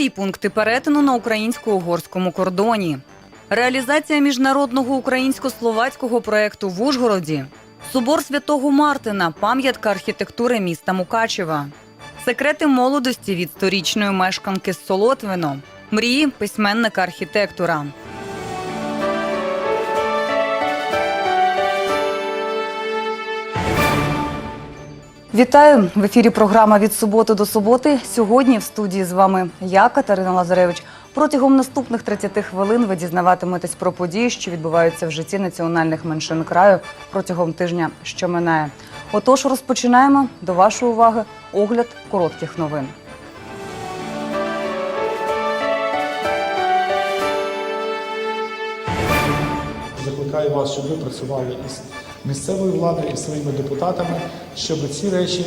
Нові пункти перетину на українсько-угорському кордоні. Реалізація міжнародного українсько-словацького проекту в Ужгороді. Собор святого Мартина, пам'ятка архітектури міста Мукачева. Секрети молодості від сторічної мешканки з Солотвино. Мрії письменника архітектора. Вітаю в ефірі. Програма від суботи до суботи. Сьогодні в студії з вами я, Катерина Лазаревич. Протягом наступних 30 хвилин ви дізнаватиметесь про події, що відбуваються в житті національних меншин краю протягом тижня, що минає. Отож, розпочинаємо до вашої уваги огляд коротких новин. Закликаю вас, щоб ви працювали із місцевою владою і своїми депутатами, щоб ці речі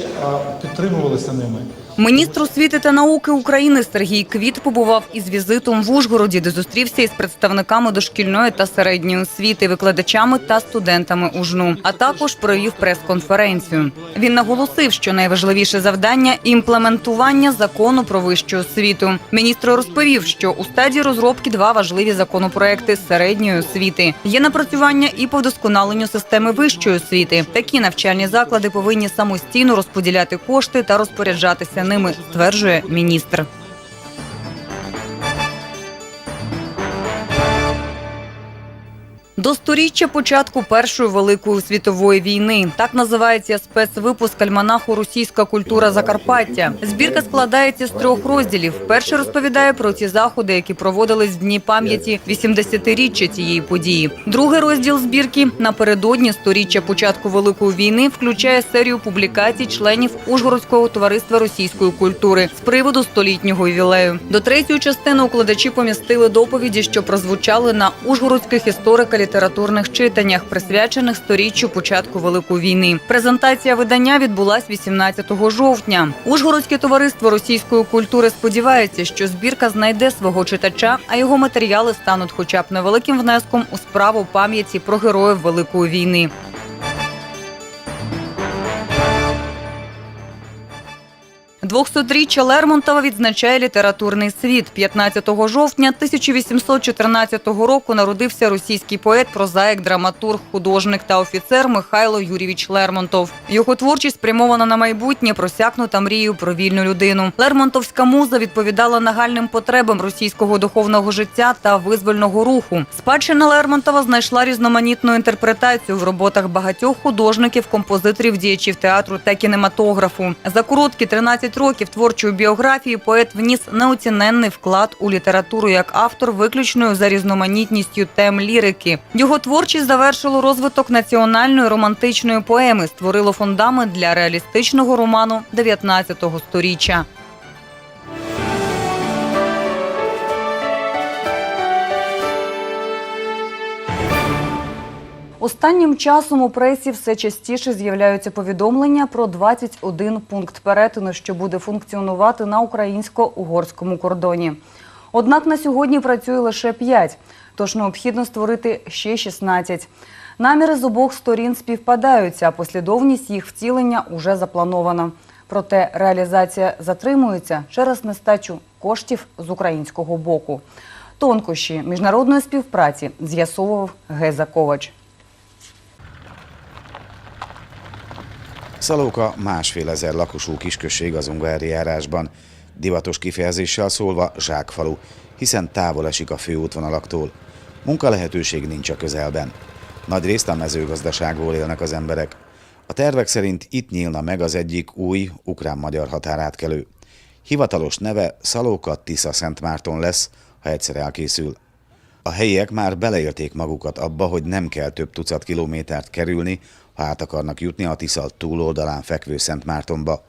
підтримувалися ними. Міністр освіти та науки України Сергій Квіт побував із візитом в Ужгороді, де зустрівся із представниками дошкільної та середньої освіти, викладачами та студентами УЖНУ, а також провів прес-конференцію. Він наголосив, що найважливіше завдання імплементування закону про вищу освіту. Міністр розповів, що у стадії розробки два важливі законопроекти середньої освіти. Є напрацювання і по вдосконаленню системи вищої освіти. Такі навчальні заклади повинні самостійно розподіляти кошти та розпоряджатися ними, стверджує міністр. До сторіччя початку Першої великої світової війни так називається спецвипуск альманаху Російська культура Закарпаття. Збірка складається з трьох розділів. Перший розповідає про ті заходи, які проводились в дні пам'яті 80-річчя цієї події. Другий розділ збірки напередодні сторіччя початку великої війни включає серію публікацій членів Ужгородського товариства російської культури з приводу столітнього ювілею. До третьої частини укладачі помістили доповіді, що прозвучали на ужгородських історико-літературних читаннях, присвячених сторіччю початку великої війни. Презентація видання відбулась 18 жовтня. Ужгородське товариство російської культури сподівається, що збірка знайде свого читача, а його матеріали стануть, хоча б невеликим внеском у справу пам'яті про героїв великої війни. Двохсотріччя Лермонтова відзначає літературний світ. 15 жовтня 1814 року народився російський поет, прозаїк, драматург, художник та офіцер Михайло Юрійович Лермонтов. Його творчість спрямована на майбутнє, просякнута мрією про вільну людину. Лермонтовська муза відповідала нагальним потребам російського духовного життя та визвольного руху. Спадщина Лермонтова знайшла різноманітну інтерпретацію в роботах багатьох художників, композиторів, діячів театру та кінематографу. За короткі 13 років творчої біографії поет вніс неоціненний вклад у літературу як автор, виключною за різноманітністю тем лірики. Його творчість завершило розвиток національної романтичної поеми, створило фундамент для реалістичного роману 19-го сторіччя. Останнім часом у пресі все частіше з'являються повідомлення про 21 пункт перетину, що буде функціонувати на українсько-угорському кордоні. Однак на сьогодні працює лише 5, тож необхідно створити ще 16. Наміри з обох сторін співпадаються, а послідовність їх втілення уже запланована. Проте реалізація затримується через нестачу коштів з українського боку. Тонкощі міжнародної співпраці з'ясовував Геза Ковач. Szalóka másfél ezer lakosú kisközség az Ungvári járásban, divatos kifejezéssel szólva zsákfalu, hiszen távol esik a főútvonalaktól. Munkalehetőség nincs a közelben. Nagy részt a mezőgazdaságból élnek az emberek. A tervek szerint itt nyílna meg az egyik új ukrán-magyar határátkelő. Hivatalos neve Szalóka Tisza Szentmárton lesz, ha egyszer elkészül. A helyiek már beleérték magukat abba, hogy nem kell több tucat kilométert kerülni, ha át akarnak jutni a Tisza túloldalán fekvő Szentmártonba.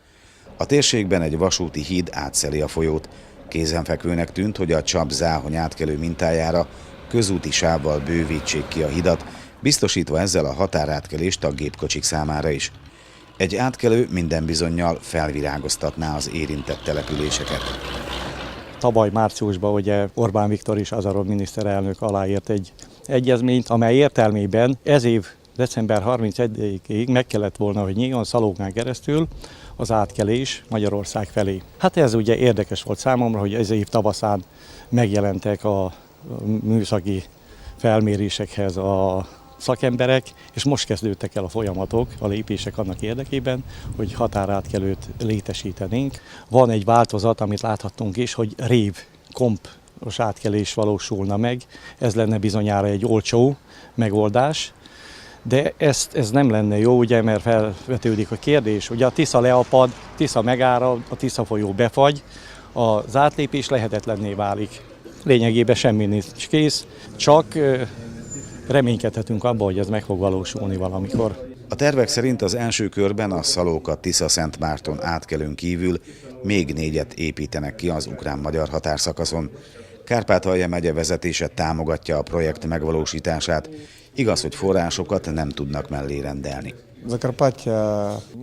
A térségben egy vasúti híd átszeli a folyót. Kézenfekvőnek tűnt, hogy a csap záhony átkelő mintájára közúti sávval bővítsék ki a hidat, biztosítva ezzel a határátkelést a gépkocsik számára is. Egy átkelő minden bizonyal felvirágoztatná az érintett településeket. Tavaly márciusban ugye Orbán Viktor és Azarov miniszterelnök aláírt egy egyezményt, amely értelmében ez év december 31-ig meg kellett volna, hogy nyíljon Szalókán keresztül az átkelés Magyarország felé. Hát ez ugye érdekes volt számomra, hogy ez év tavaszán megjelentek a műszaki felmérésekhez a szakemberek, és most kezdődtek el a folyamatok, a lépések annak érdekében, hogy határátkelőt létesítenénk. Van egy változat, amit láthattunk is, hogy rév komp átkelés valósulna meg. Ez lenne bizonyára egy olcsó megoldás, de ezt, ez nem lenne jó, ugye, mert felvetődik a kérdés. Ugye a Tisza leapad, Tisza megárad, a Tisza folyó befagy, az átlépés lehetetlenné válik. Lényegében semmi nincs kész, csak reménykedhetünk abban, hogy ez meg fog valósulni valamikor. A tervek szerint az első körben a Szalóka Tisza Szent Márton átkelőn kívül még négyet építenek ki az ukrán-magyar határszakaszon. Kárpátalja megye vezetése támogatja a projekt megvalósítását, Igaz, hogy forrásokat nem tudnak mellé rendelni.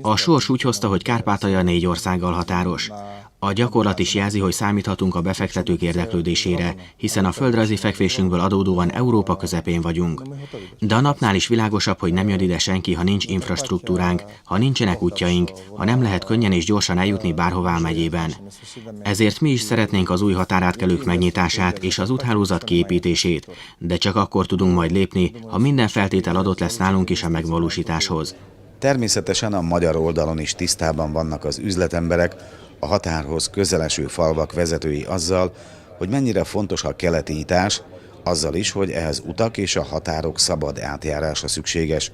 A sors úgy hozta, hogy Kárpátalja négy országgal határos. A gyakorlat is jelzi, hogy számíthatunk a befektetők érdeklődésére, hiszen a földrajzi fekvésünkből adódóan Európa közepén vagyunk. De a napnál is világosabb, hogy nem jön ide senki, ha nincs infrastruktúránk, ha nincsenek útjaink, ha nem lehet könnyen és gyorsan eljutni bárhová megyében. Ezért mi is szeretnénk az új határátkelők megnyitását és az úthálózat kiépítését, de csak akkor tudunk majd lépni, ha minden feltétel adott lesz nálunk is a megvalósításhoz. Természetesen a magyar oldalon is tisztában vannak az üzletemberek, a határhoz közeleső falvak vezetői azzal, hogy mennyire fontos a keleti nyitás, azzal is, hogy ehhez utak és a határok szabad átjárása szükséges.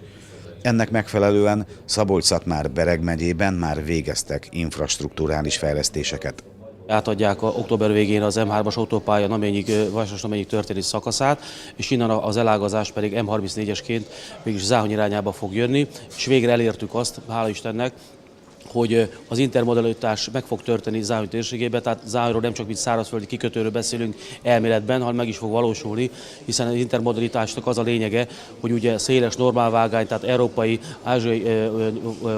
Ennek megfelelően Szabolcs-Szatmár Bereg megyében már végeztek infrastruktúrális fejlesztéseket. átadják a október végén az M3-as autópálya Naményig, Vasas Naményig történő szakaszát, és innen az elágazás pedig M34-esként mégis Záhony irányába fog jönni, és végre elértük azt, hála Istennek, hogy az intermodalitás meg fog történni Záhony térségében, tehát Záhonyról nem csak mint szárazföldi kikötőről beszélünk elméletben, hanem meg is fog valósulni, hiszen az intermodalitásnak az a lényege, hogy ugye széles normálvágány, tehát európai, ázsiai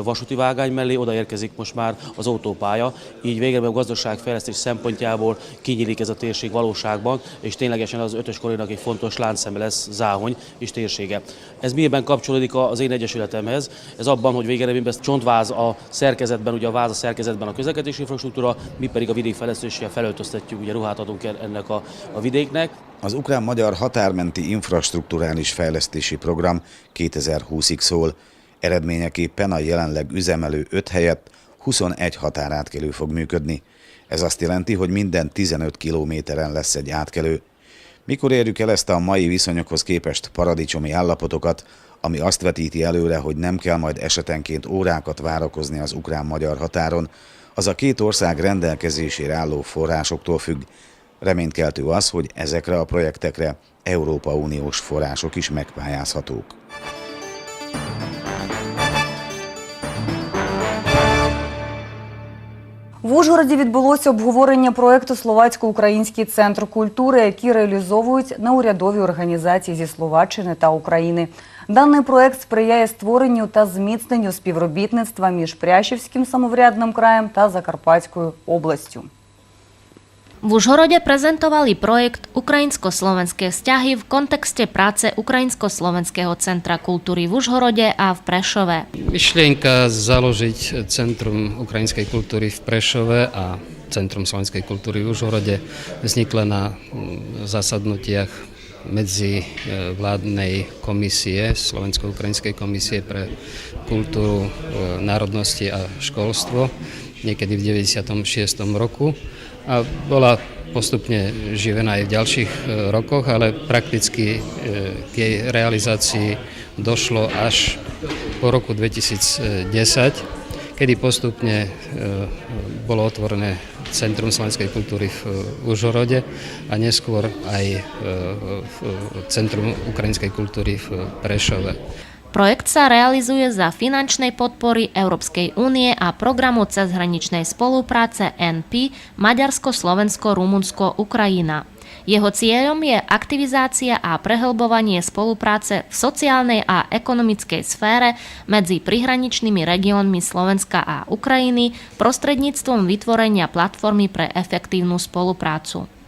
vasúti vágány mellé odaérkezik most már az autópálya, így végre a gazdaságfejlesztés szempontjából kinyílik ez a térség valóságban, és ténylegesen az ötös koridornak egy fontos láncszeme lesz Záhony és térsége. Ez miben kapcsolódik az én egyesületemhez? Ez abban, hogy végeredményben csontváz a szerkezetben, ugye a váz a szerkezetben a közlekedési infrastruktúra, mi pedig a vidék fejlesztésével felöltöztetjük, ugye ruhát adunk ennek a, a vidéknek. Az ukrán-magyar határmenti infrastruktúrális fejlesztési program 2020-ig szól. Eredményeképpen a jelenleg üzemelő 5 helyett 21 határátkelő fog működni. Ez azt jelenti, hogy minden 15 kilométeren lesz egy átkelő. Mikor érjük el ezt a mai viszonyokhoz képest paradicsomi állapotokat, ami azt vetíti előre, hogy nem kell majd esetenként órákat várakozni az ukrán-magyar határon, az a két ország rendelkezésére álló forrásoktól függ. Reménykeltő az, hogy ezekre a projektekre Európa Uniós források is megpályázhatók. В Ужгороді відбулося обговорення проекту Словацько-український центр культури, який реалізовують неурядові організації зі Словаччини та України. Даний проект сприяє створенню та зміцненню співробітництва між Прящівським самоврядним краєм та Закарпатською областю. Užhorode prezentovali projekt Ukrajinsko-slovenské vzťahy v kontexte práce Ukrajinsko-slovenského centra kultúry v Užhorode a v Prešove. Myšlienka založiť Centrum ukrajinskej kultúry v Prešove a Centrum slovenskej kultúry v Užhorode vznikla na mm, zasadnutiach medzi e, vládnej komisie, Slovensko-Ukrajinskej komisie pre kultúru, e, národnosti a školstvo niekedy v 96. roku a bola postupne živená aj v ďalších e, rokoch, ale prakticky k jej realizácii došlo až po roku 2010, kedy postupne bolo otvorené Centrum slovenskej kultúry v Užhorode a neskôr aj Centrum ukrajinskej kultúry v Prešove. Projekt sa realizuje za finančnej podpory Európskej únie a programu cezhraničnej spolupráce NP Maďarsko, Slovensko, Rumunsko, Ukrajina. Jeho cieľom je aktivizácia a prehlbovanie spolupráce v sociálnej a ekonomickej sfére medzi prihraničnými regiónmi Slovenska a Ukrajiny prostredníctvom vytvorenia platformy pre efektívnu spoluprácu.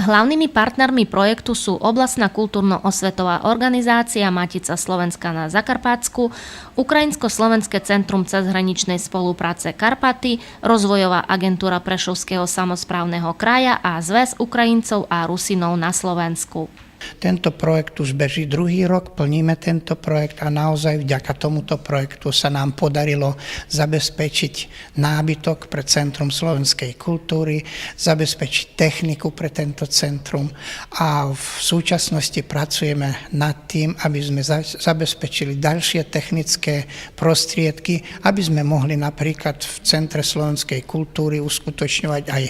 Hlavnými partnermi projektu sú oblastná kultúrno-osvetová organizácia Matica Slovenska na Zakarpatsku, Ukrajinsko-Slovenské centrum cezhraničnej spolupráce Karpaty, rozvojová agentúra Prešovského samozprávneho kraja a Zväz Ukrajincov a Rusinov na Slovensku. Tento projekt už beží druhý rok, plníme tento projekt a naozaj vďaka tomuto projektu sa nám podarilo zabezpečiť nábytok pre Centrum slovenskej kultúry, zabezpečiť techniku pre tento centrum a v súčasnosti pracujeme nad tým, aby sme za- zabezpečili ďalšie technické prostriedky, aby sme mohli napríklad v Centre slovenskej kultúry uskutočňovať aj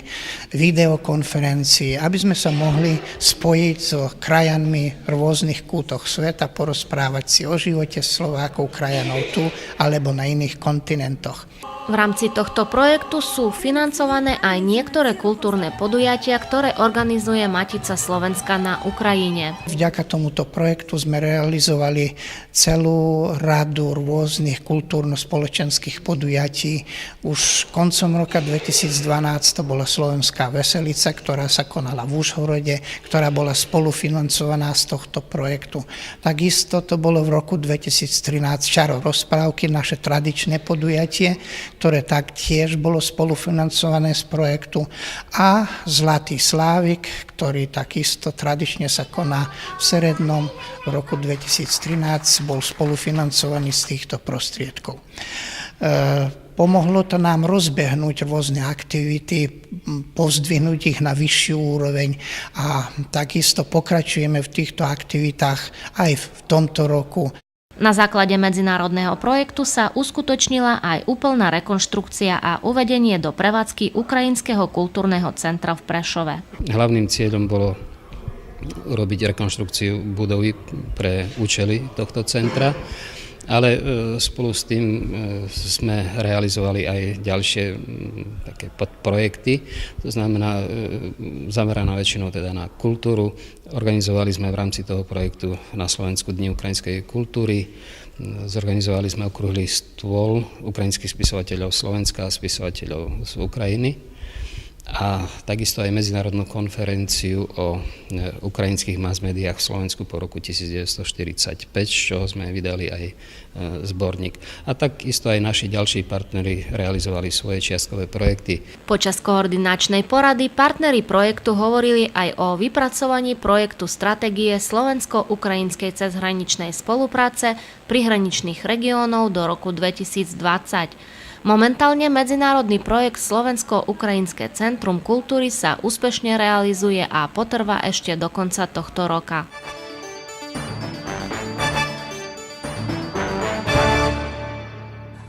videokonferencie, aby sme sa mohli spojiť so krajanmi rôznych kútoch sveta, porozprávať si o živote Slovákov, krajanov tu alebo na iných kontinentoch. V rámci tohto projektu sú financované aj niektoré kultúrne podujatia, ktoré organizuje Matica Slovenska na Ukrajine. Vďaka tomuto projektu sme realizovali celú radu rôznych kultúrno-spoločenských podujatí. Už koncom roka 2012 to bola Slovenská veselica, ktorá sa konala v Užhorode, ktorá bola spolufinancovaná z tohto projektu. Takisto to bolo v roku 2013 Čaro rozprávky, naše tradičné podujatie, ktoré taktiež bolo spolufinancované z projektu a Zlatý Slávik, ktorý takisto tradične sa koná v Serednom v roku 2013, bol spolufinancovaný z týchto prostriedkov. E, Pomohlo to nám rozbehnúť rôzne aktivity, pozdvihnúť ich na vyššiu úroveň a takisto pokračujeme v týchto aktivitách aj v tomto roku. Na základe medzinárodného projektu sa uskutočnila aj úplná rekonštrukcia a uvedenie do prevádzky Ukrajinského kultúrneho centra v Prešove. Hlavným cieľom bolo urobiť rekonštrukciu budovy pre účely tohto centra, ale e, spolu s tým e, sme realizovali aj ďalšie také podprojekty, to znamená e, zameraná väčšinou teda na kultúru. Organizovali sme v rámci toho projektu na Slovensku Dni ukrajinskej kultúry, zorganizovali sme okrúhly stôl ukrajinských spisovateľov Slovenska a spisovateľov z Ukrajiny a takisto aj medzinárodnú konferenciu o e, ukrajinských mass médiách v Slovensku po roku 1945, z čoho sme vydali aj e, zborník. A takisto aj naši ďalší partneri realizovali svoje čiastkové projekty. Počas koordinačnej porady partneri projektu hovorili aj o vypracovaní projektu stratégie slovensko-ukrajinskej cezhraničnej spolupráce prihraničných regiónov do roku 2020. Momentálne medzinárodný projekt Slovensko-Ukrajinské centrum kultúry sa úspešne realizuje a potrvá ešte do konca tohto roka.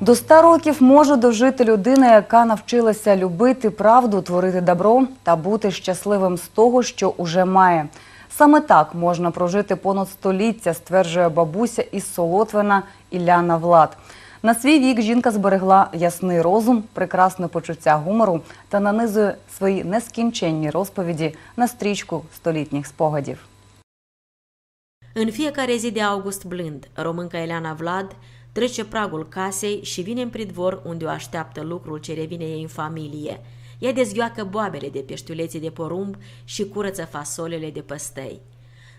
До 100 років може дожити людина, яка навчилася любити правду, творити добро та бути щасливим з того, що уже має. Саме так можна прожити понад століття, стверджує бабуся із Солотвина Іляна Влад. На свій вік жінка зберегла ясний розум, прекрасне почуття гумору та нанизує свої нескінченні розповіді на стрічку столітніх спогадів. În fiecare zi de august blând, românca Eliana Vlad trece pragul casei și vine în pridvor unde o așteaptă lucrul ce revine ei în familie. Ea dezvioacă boabele de peștiuleții de porumb și curăță fasolele de păstăi.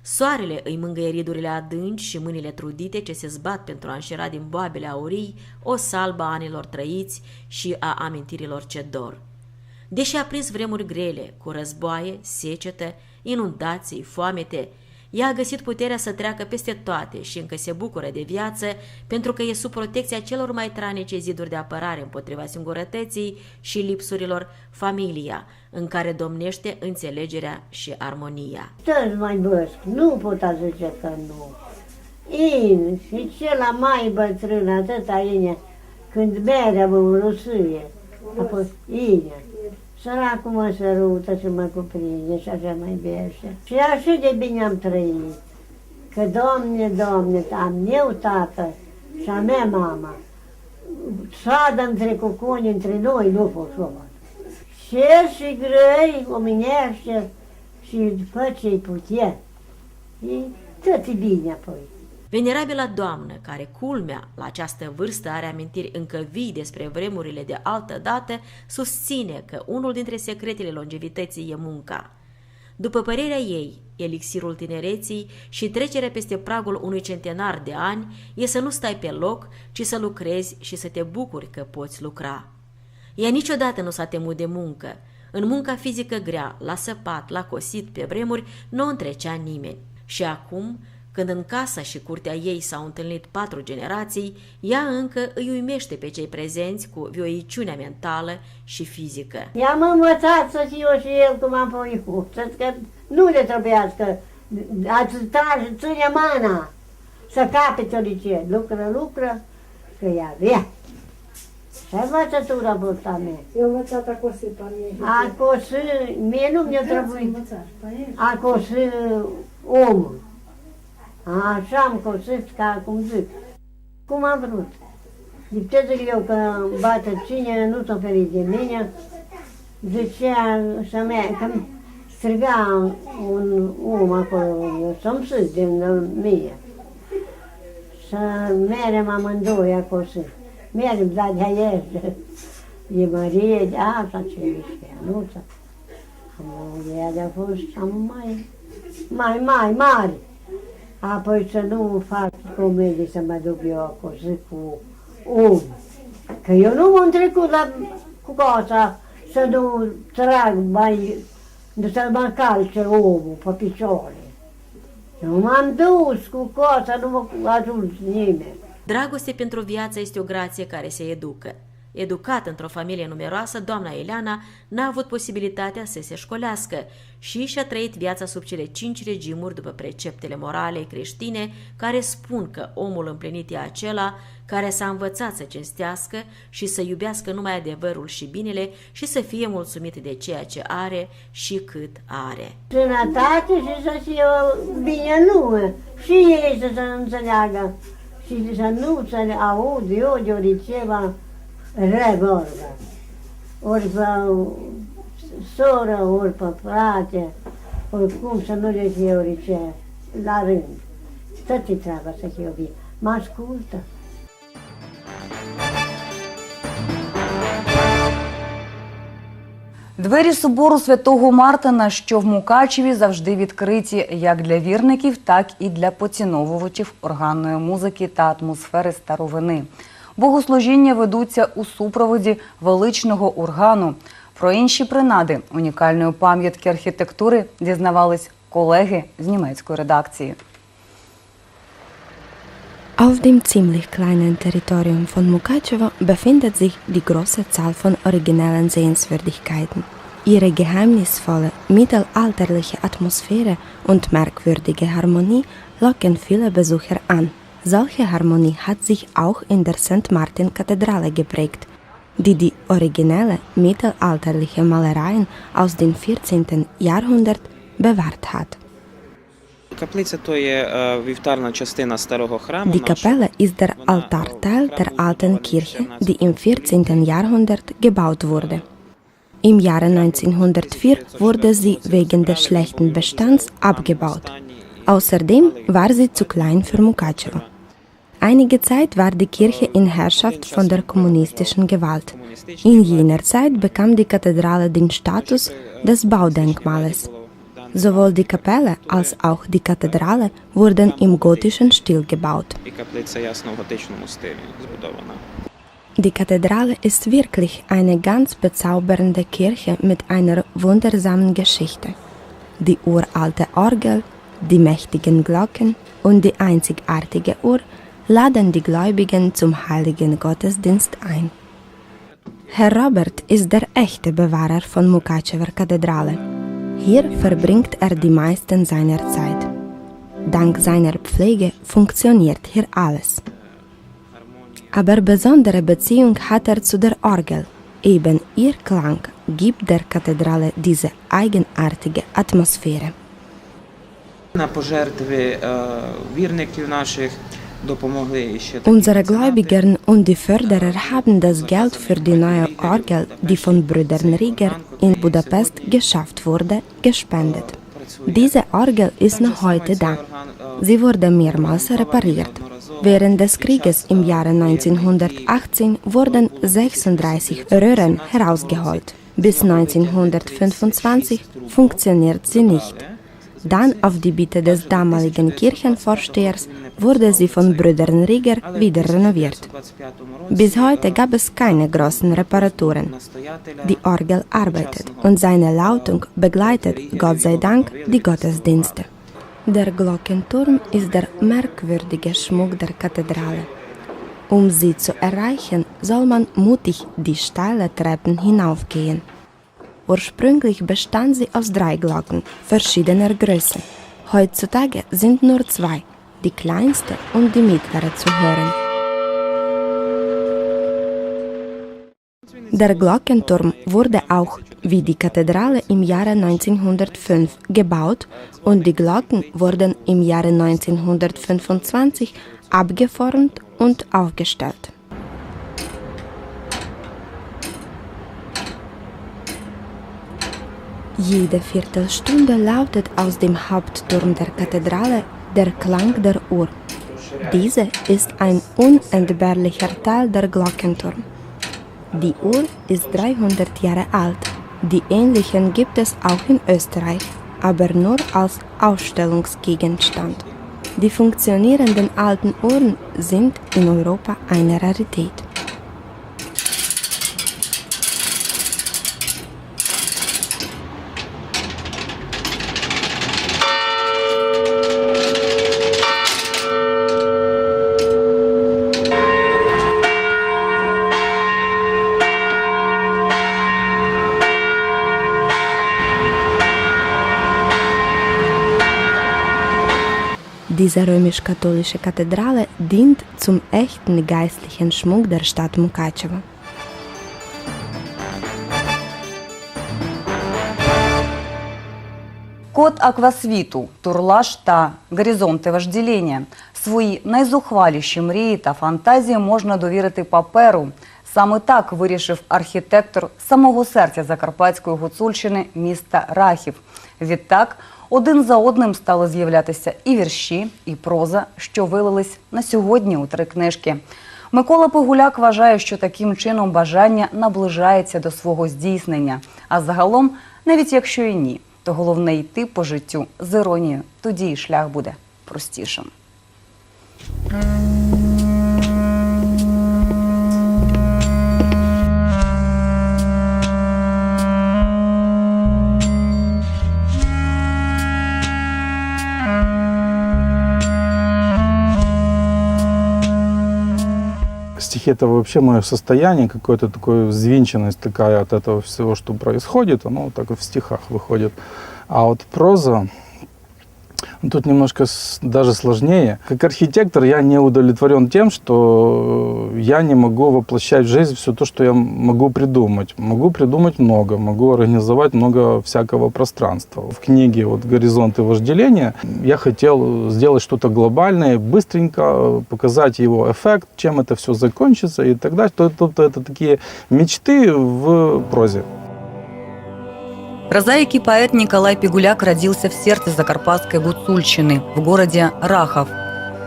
Soarele îi mângâie ridurile adânci și mâinile trudite ce se zbat pentru a înșera din boabele aurii o salbă a anilor trăiți și a amintirilor ce dor. Deși a prins vremuri grele, cu războaie, secetă, inundații, foamete, ea a găsit puterea să treacă peste toate și încă se bucură de viață pentru că e sub protecția celor mai tranice ziduri de apărare împotriva singurătății și lipsurilor, familia, în care domnește înțelegerea și armonia. Toți mai băști, nu pot zice că nu. In, și cela mai bătrân, atâta ine, când berea mă rusâie, apoi ine. Săracul mă sărută și mă cuprinde și așa mai bește. Și așa de bine am trăit. Că, Doamne, Doamne, am eu tată și a mea mama. Sadă între cucuni, între noi, nu fost Cer și grăi, omenește și după ce-i putea. E tot e bine apoi. Venerabila doamnă, care culmea la această vârstă are amintiri încă vii despre vremurile de altă dată, susține că unul dintre secretele longevității e munca. După părerea ei, elixirul tinereții și trecerea peste pragul unui centenar de ani e să nu stai pe loc, ci să lucrezi și să te bucuri că poți lucra. Ea niciodată nu s-a temut de muncă. În munca fizică grea, la săpat, la cosit, pe vremuri, nu o întrecea nimeni. Și acum, când în casa și curtea ei s-au întâlnit patru generații, ea încă îi uimește pe cei prezenți cu vioiciunea mentală și fizică. I-am învățat să fiu și el cum am făcut, să că nu le trebuiască, ați sta și ține mana, să capete liceu. Lucră, lucră, că ea avea. Și învățătura burta mea. Eu învățat a cosit pe mine. A cosă, mie nu mi-a trebuit, a cosă omul. Așa am cosit ca cum zic, cum am vrut. Liptezul eu că îmi bate cine, nu s-a ferit de mine, zicea să mea, că striga un om acolo, să-mi sâs din mine. Să merem amândoi acolo, Meidän pitää tehdä järjestää. de Maria ja Aatatiivistä ja A Mulher da força, mãe. Mãe, mãe, mãe. Ah, pois eu não faço comer de samba do bioco, se for um. Que eu não entrei com a coisa, se eu não trago banho, não trago uma calça, ovo, para pichole. Eu mando com coisa, não vou ajudar ninguém. Dragoste pentru viață este o grație care se educă. Educată într-o familie numeroasă, doamna Eliana n-a avut posibilitatea să se școlească și și-a trăit viața sub cele cinci regimuri după preceptele morale creștine care spun că omul împlinit e acela care s-a învățat să cinstească și să iubească numai adevărul și binele și să fie mulțumit de ceea ce are și cât are. Sănătate și să fie bine lume. Și ei să se înțeleagă. Și să nu să le aud eu de ori ceva rău vorba. Ori pe ori pe frate, oricum să nu le fie orice la rând. Tot e treaba să fie bine. Mă ascultă. Двері собору святого Мартина, що в Мукачеві, завжди відкриті як для вірників, так і для поціновувачів органної музики та атмосфери старовини. Богослужіння ведуться у супроводі величного органу. Про інші принади унікальної пам'ятки архітектури дізнавались колеги з німецької редакції. Auf dem ziemlich kleinen Territorium von Mukachevo befindet sich die große Zahl von originellen Sehenswürdigkeiten. Ihre geheimnisvolle, mittelalterliche Atmosphäre und merkwürdige Harmonie locken viele Besucher an. Solche Harmonie hat sich auch in der St. Martin-Kathedrale geprägt, die die originelle mittelalterliche Malereien aus dem 14. Jahrhundert bewahrt hat. Каплиця то є е, вівтарна частина старого храму. Die нашого. Kapelle ist der Altarteil der alten Kirche, die im 14. Jahrhundert gebaut wurde. Im Jahre 1904 wurde sie wegen des schlechten Bestands abgebaut. Außerdem war sie zu klein für Mukachevo. Einige Zeit war die Kirche in Herrschaft von der kommunistischen Gewalt. In jener Zeit bekam die Kathedrale den Status des Baudenkmales. Sowohl die Kapelle als auch die Kathedrale wurden im gotischen Stil gebaut. Die Kathedrale ist wirklich eine ganz bezaubernde Kirche mit einer wundersamen Geschichte. Die uralte Orgel, die mächtigen Glocken und die einzigartige Uhr laden die Gläubigen zum heiligen Gottesdienst ein. Herr Robert ist der echte Bewahrer von Mukachewer Kathedrale. Hier verbringt er die meisten seiner Zeit. Dank seiner Pflege funktioniert hier alles. Aber besondere Beziehung hat er zu der Orgel. Eben ihr Klang gibt der Kathedrale diese eigenartige Atmosphäre. Na pożertwy e, wirników naszych Unsere Gläubigen und die Förderer haben das Geld für die neue Orgel, die von Brüdern Rieger in Budapest geschafft wurde, gespendet. Diese Orgel ist noch heute da. Sie wurde mehrmals repariert. Während des Krieges im Jahre 1918 wurden 36 Röhren herausgeholt. Bis 1925 funktioniert sie nicht. Dann auf die Bitte des damaligen Kirchenvorstehers wurde sie von Brüdern Rieger wieder renoviert. Bis heute gab es keine großen Reparaturen. Die Orgel arbeitet und seine Lautung begleitet, Gott sei Dank, die Gottesdienste. Der Glockenturm ist der merkwürdige Schmuck der Kathedrale. Um sie zu erreichen, soll man mutig die steile Treppen hinaufgehen. Ursprünglich bestand sie aus drei Glocken verschiedener Größe. Heutzutage sind nur zwei, die kleinste und die mittlere zu hören. Der Glockenturm wurde auch, wie die Kathedrale im Jahre 1905, gebaut und die Glocken wurden im Jahre 1925 abgeformt und aufgestellt. Jede Viertelstunde lautet aus dem Hauptturm der Kathedrale der Klang der Uhr. Diese ist ein unentbehrlicher Teil der Glockenturm. Die Uhr ist 300 Jahre alt. Die ähnlichen gibt es auch in Österreich, aber nur als Ausstellungsgegenstand. Die funktionierenden alten Uhren sind in Europa eine Rarität. Römisch-katholische Kathedrale dient zum echten geistlichen Schmuck der Stadt Mukachevo. Код аквасвіту, турлаж та горизонти вожділення. Свої найзухваліші мрії та фантазії можна довірити паперу. Саме так вирішив архітектор самого серця Закарпатської гуцульщини міста Рахів. Відтак один за одним стали з'являтися і вірші, і проза, що вилились на сьогодні у три книжки. Микола Погуляк вважає, що таким чином бажання наближається до свого здійснення. А загалом, навіть якщо і ні, то головне йти по життю з іронією. Тоді і шлях буде простішим. Стихи это вообще мое состояние, какое-то такое взвинченность такая от этого всего, что происходит, оно вот так вот в стихах выходит. А вот проза, ну, тут немножко даже сложнее. Как архитектор я не удовлетворен тем, что я не могу воплощать в жизнь все то, что я могу придумать. Могу придумать много, могу организовать много всякого пространства. В книге вот «Горизонты вожделения» я хотел сделать что-то глобальное, быстренько э, показать его эффект, чем это все закончится и так далее. То- Тобто это такие мечты в прозе. Прозаик поэт Николай Пигуляк родился в сердце Закарпатской Гуцульщины, в городе Рахов.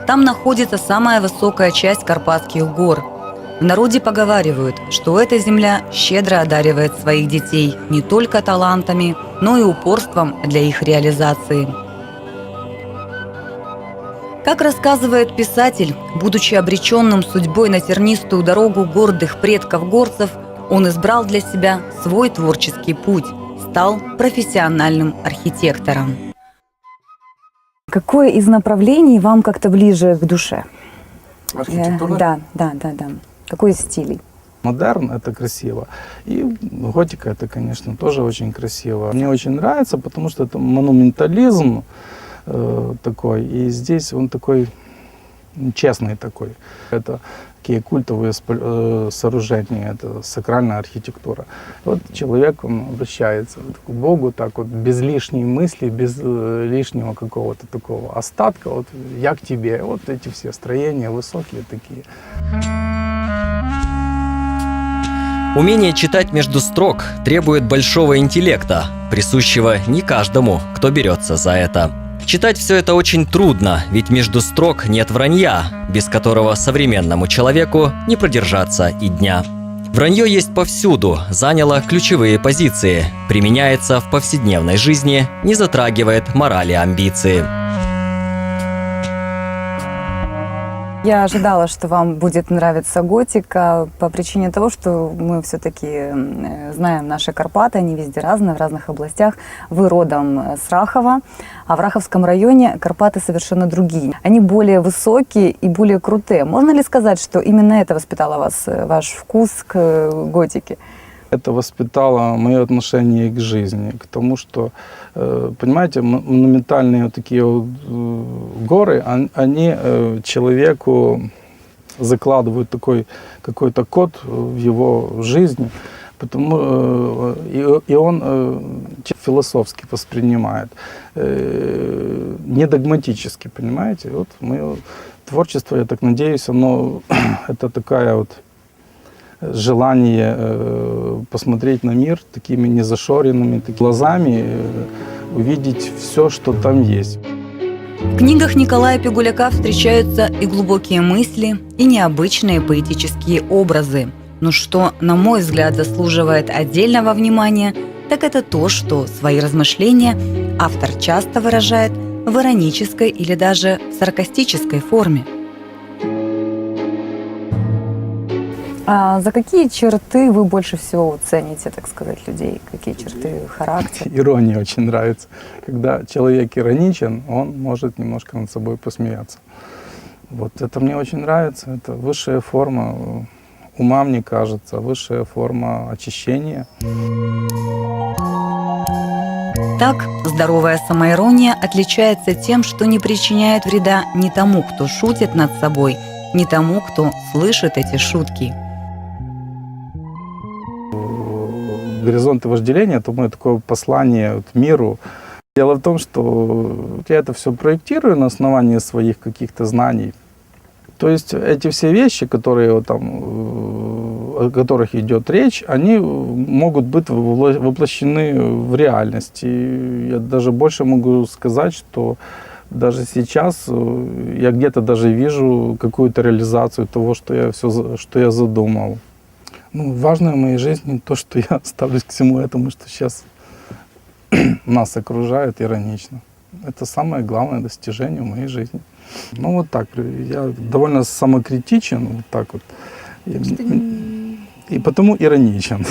Там находится самая высокая часть Карпатских гор. В народе поговаривают, что эта земля щедро одаривает своих детей не только талантами, но и упорством для их реализации. Как рассказывает писатель, будучи обреченным судьбой на тернистую дорогу гордых предков горцев, он избрал для себя свой творческий путь, стал профессиональным архитектором. Какое из направлений вам как-то ближе к душе? Архитектура? Э, Да, да, да, да. Какой из стилей? Модерн – это красиво. И готика – это, конечно, тоже очень красиво. Мне очень нравится, потому что это монументализм э, такой. И здесь он такой честный такой. Это такие культовые э, сооружения, это сакральная архитектура. Вот человек, он обращается вот к Богу так вот, без лишней мысли, без э, лишнего какого-то такого остатка. Вот я к тебе. Вот эти все строения высокие такие. Умение читать между строк требует большого интеллекта, присущего не каждому, кто берется за это. Читать все это очень трудно, ведь между строк нет вранья, без которого современному человеку не продержаться и дня. Вранье есть повсюду, заняло ключевые позиции, применяется в повседневной жизни, не затрагивает морали амбиции. Я ожидала, что вам будет нравиться готика по причине того, что мы все-таки знаем наши Карпаты, они везде разные, в разных областях. Вы родом с Рахова, а в Раховском районе Карпаты совершенно другие. Они более высокие и более крутые. Можно ли сказать, что именно это воспитало вас, э, ваш вкус к э, готике? Это воспитало мое отношение к жизни, к тому, что, э, понимаете, монументальные такие э, горы, он- они э, человеку закладывают такой какой-то код в его жизнь, потому, и, он философски воспринимает, не догматически, понимаете? Вот мое творчество, я так надеюсь, оно это такая вот желание э, посмотреть на мир такими незашоренными такими глазами, э, увидеть все, что там есть. В книгах Николая Пигуляка встречаются и глубокие мысли, и необычные поэтические образы. Но что, на мой взгляд, заслуживает отдельного внимания, так это то, что свои размышления автор часто выражает в иронической или даже саркастической форме. А за какие черты вы больше всего цените, так сказать, людей? Какие черты характера? Ирония очень нравится. Когда человек ироничен, он может немножко над собой посмеяться. Вот это мне очень нравится. Это высшая форма э, ума, мне кажется, высшая форма очищения. Так, здоровая самоирония отличается тем, что не причиняет вреда ни тому, кто шутит над собой, ни тому, кто слышит эти шутки. Горизонты вожделения, то мы такое послание вот миру. Дело в том, что я это все проектирую на основании своих каких-то знаний. То есть эти все вещи, которые там, э, о которых идет речь, они могут быть воплощены в реальность. И я даже больше могу сказать, что даже сейчас э, я где-то даже вижу какую-то реализацию того, что я, все, что я задумал. Ну, важное в моей жизни то, что я ставлюсь к всему этому, что сейчас нас окружает иронично. Это самое главное достижение в моей жизни. Ну, вот так. Я довольно самокритичен, вот так вот. И, и потому ироничен.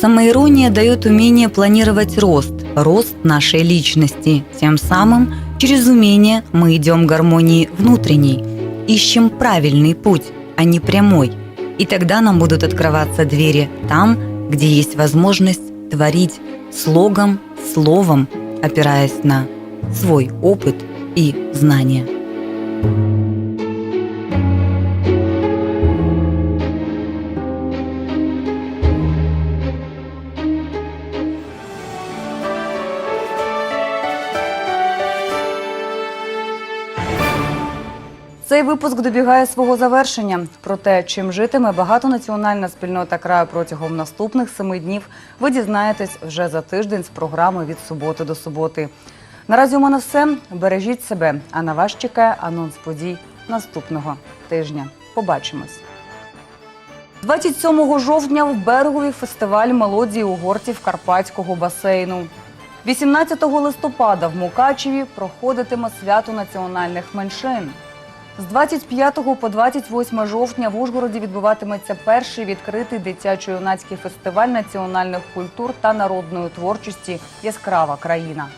Самоирония дает умение планировать рост, рост нашей личности. Тем самым, через умение мы идем к гармонии внутренней, ищем правильный путь, а не прямой. И тогда нам будут открываться двери там, где есть возможность творить слогом, словом, опираясь на свой опыт и знания. Цей випуск добігає свого завершення. Про те, чим житиме багатонаціональна спільнота краю протягом наступних семи днів, ви дізнаєтесь вже за тиждень з програми від суботи до суботи. Наразі у мене все. Бережіть себе. А на вас чекає анонс подій наступного тижня. Побачимось. 27 жовтня в Берегові фестиваль мелодії угорців Карпатського басейну. 18 листопада в Мукачеві проходитиме свято національних меншин. З 25 по 28 жовтня в Ужгороді відбуватиметься перший відкритий дитячо-юнацький фестиваль національних культур та народної творчості Яскрава країна.